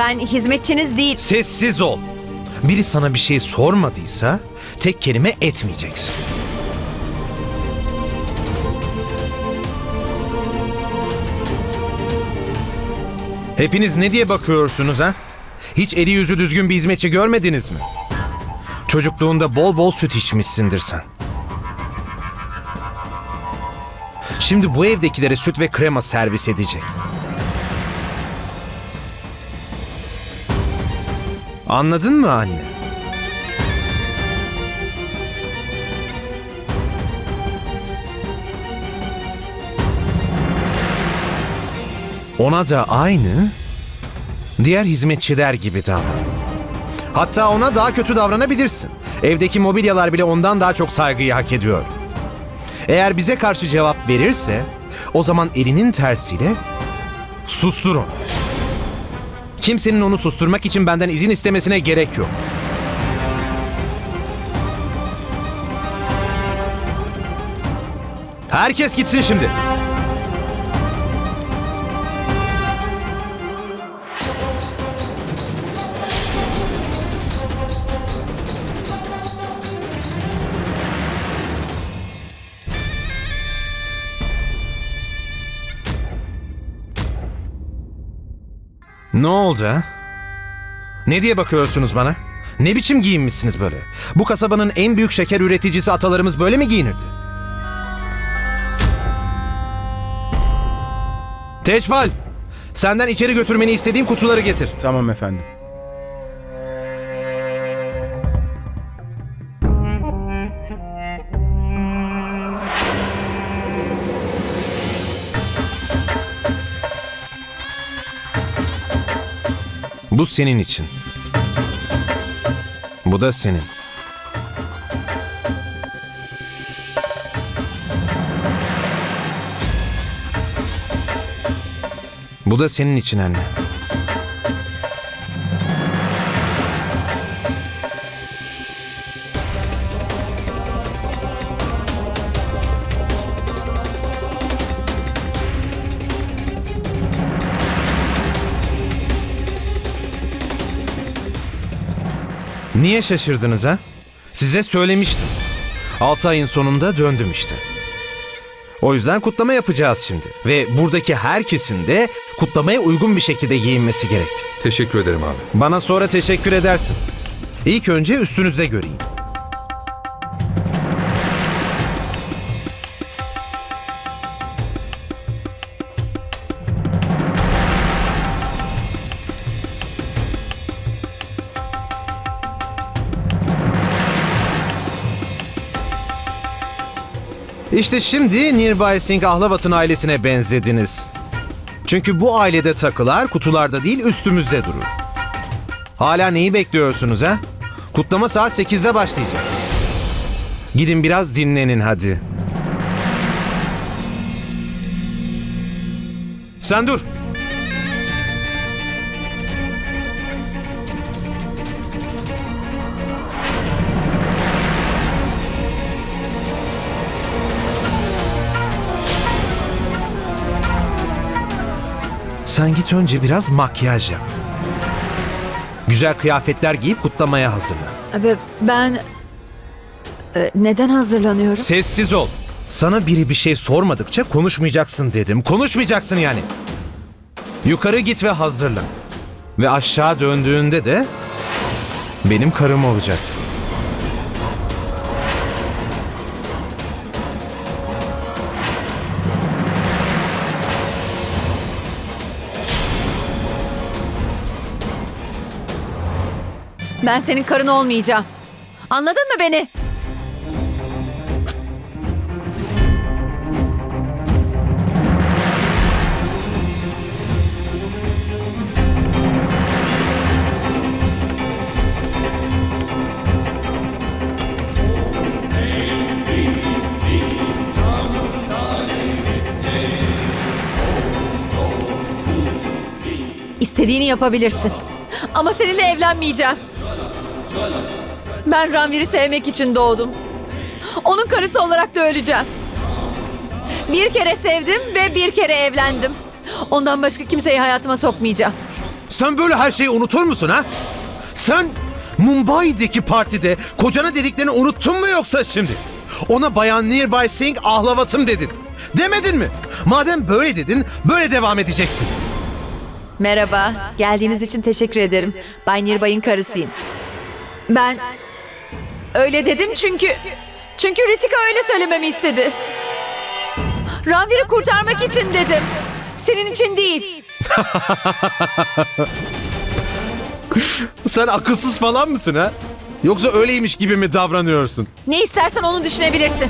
Ben hizmetçiniz değil. Sessiz ol. Biri sana bir şey sormadıysa tek kelime etmeyeceksin. Hepiniz ne diye bakıyorsunuz ha? Hiç eli yüzü düzgün bir hizmetçi görmediniz mi? Çocukluğunda bol bol süt içmişsindir sen. Şimdi bu evdekilere süt ve krema servis edecek. Anladın mı anne? Ona da aynı diğer hizmetçiler gibi davran. Hatta ona daha kötü davranabilirsin. Evdeki mobilyalar bile ondan daha çok saygıyı hak ediyor. Eğer bize karşı cevap verirse o zaman elinin tersiyle sustur onu. Kimsenin onu susturmak için benden izin istemesine gerek yok. Herkes gitsin şimdi. Ne oldu ha? Ne diye bakıyorsunuz bana? Ne biçim giyinmişsiniz böyle? Bu kasabanın en büyük şeker üreticisi atalarımız böyle mi giyinirdi? Teçbal, senden içeri götürmeni istediğim kutuları getir. Tamam efendim. Bu senin için. Bu da senin. Bu da senin için anne. Niye şaşırdınız ha? Size söylemiştim. 6 ayın sonunda döndüm işte. O yüzden kutlama yapacağız şimdi. Ve buradaki herkesin de kutlamaya uygun bir şekilde giyinmesi gerek. Teşekkür ederim abi. Bana sonra teşekkür edersin. İlk önce üstünüzde göreyim. İşte şimdi Nirbay Singh Ahlavat'ın ailesine benzediniz. Çünkü bu ailede takılar kutularda değil üstümüzde durur. Hala neyi bekliyorsunuz ha? Kutlama saat 8'de başlayacak. Gidin biraz dinlenin hadi. Sen dur. Sen git önce biraz makyaj yap. Güzel kıyafetler giyip kutlamaya hazırlan. Abi ben e, neden hazırlanıyorum? Sessiz ol. Sana biri bir şey sormadıkça konuşmayacaksın dedim. Konuşmayacaksın yani. Yukarı git ve hazırlan. Ve aşağı döndüğünde de benim karım olacaksın. Ben senin karın olmayacağım. Anladın mı beni? İstediğini yapabilirsin. Ama seninle evlenmeyeceğim. Ben Ranvir'i sevmek için doğdum. Onun karısı olarak da öleceğim. Bir kere sevdim ve bir kere evlendim. Ondan başka kimseyi hayatıma sokmayacağım. Sen böyle her şeyi unutur musun ha? Sen Mumbai'deki partide kocana dediklerini unuttun mu yoksa şimdi? Ona bayan Nearby Singh ahlavatım dedin. Demedin mi? Madem böyle dedin, böyle devam edeceksin. Merhaba. Geldiğiniz için teşekkür ederim. Bay Nirbay'ın karısıyım. Ben öyle dedim çünkü çünkü Ritika öyle söylememi istedi. Ranvir'i kurtarmak için dedim. Senin için değil. Sen akılsız falan mısın ha? Yoksa öyleymiş gibi mi davranıyorsun? Ne istersen onu düşünebilirsin.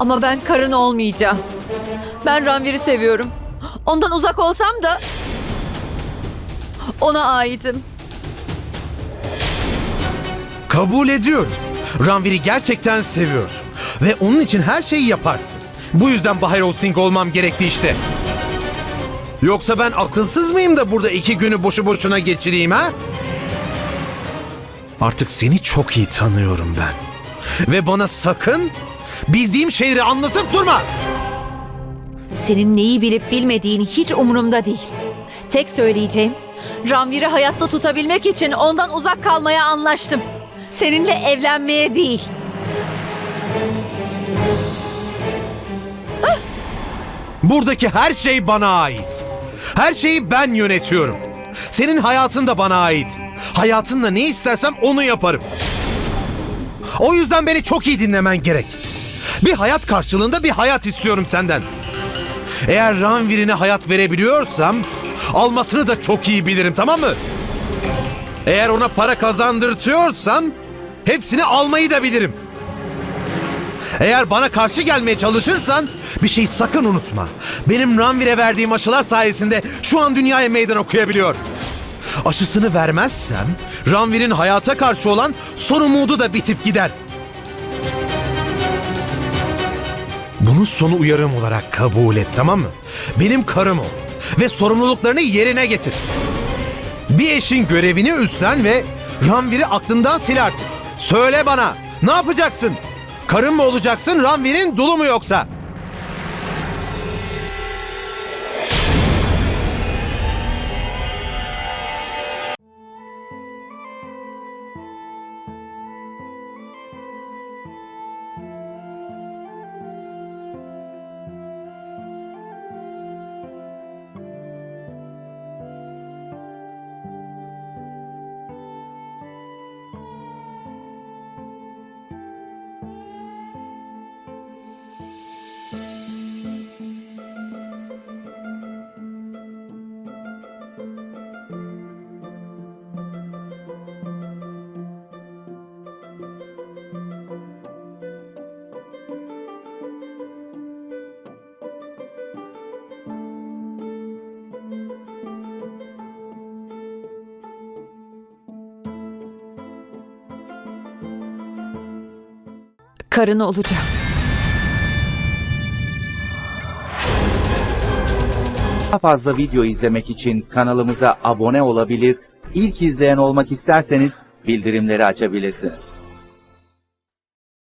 Ama ben karın olmayacağım. Ben Ranvir'i seviyorum. Ondan uzak olsam da ona aitim. Kabul ediyorum. Ranvir'i gerçekten seviyorsun. Ve onun için her şeyi yaparsın. Bu yüzden Bahirol Singh olmam gerekti işte. Yoksa ben akılsız mıyım da burada iki günü boşu boşuna geçireyim ha? Artık seni çok iyi tanıyorum ben. Ve bana sakın bildiğim şeyleri anlatıp durma. Senin neyi bilip bilmediğin hiç umurumda değil. Tek söyleyeceğim, Ranvir'i hayatta tutabilmek için ondan uzak kalmaya anlaştım. Seninle evlenmeye değil. Buradaki her şey bana ait. Her şeyi ben yönetiyorum. Senin hayatın da bana ait. Hayatınla ne istersem onu yaparım. O yüzden beni çok iyi dinlemen gerek. Bir hayat karşılığında bir hayat istiyorum senden. Eğer Ranvir'ine hayat verebiliyorsam almasını da çok iyi bilirim tamam mı? Eğer ona para kazandırtıyorsam hepsini almayı da bilirim. Eğer bana karşı gelmeye çalışırsan bir şey sakın unutma. Benim Ranvir'e verdiğim aşılar sayesinde şu an dünyaya meydan okuyabiliyor. Aşısını vermezsem Ranvir'in hayata karşı olan son umudu da bitip gider. Bunu sonu uyarım olarak kabul et tamam mı? Benim karım o ve sorumluluklarını yerine getir. Bir eşin görevini üstlen ve Ranvir'i aklından sil artık. Söyle bana ne yapacaksın? Karın mı olacaksın Ranvir'in dulu mu yoksa? Karın olacağım. Daha fazla video izlemek için kanalımıza abone olabilir, ilk izleyen olmak isterseniz bildirimleri açabilirsiniz.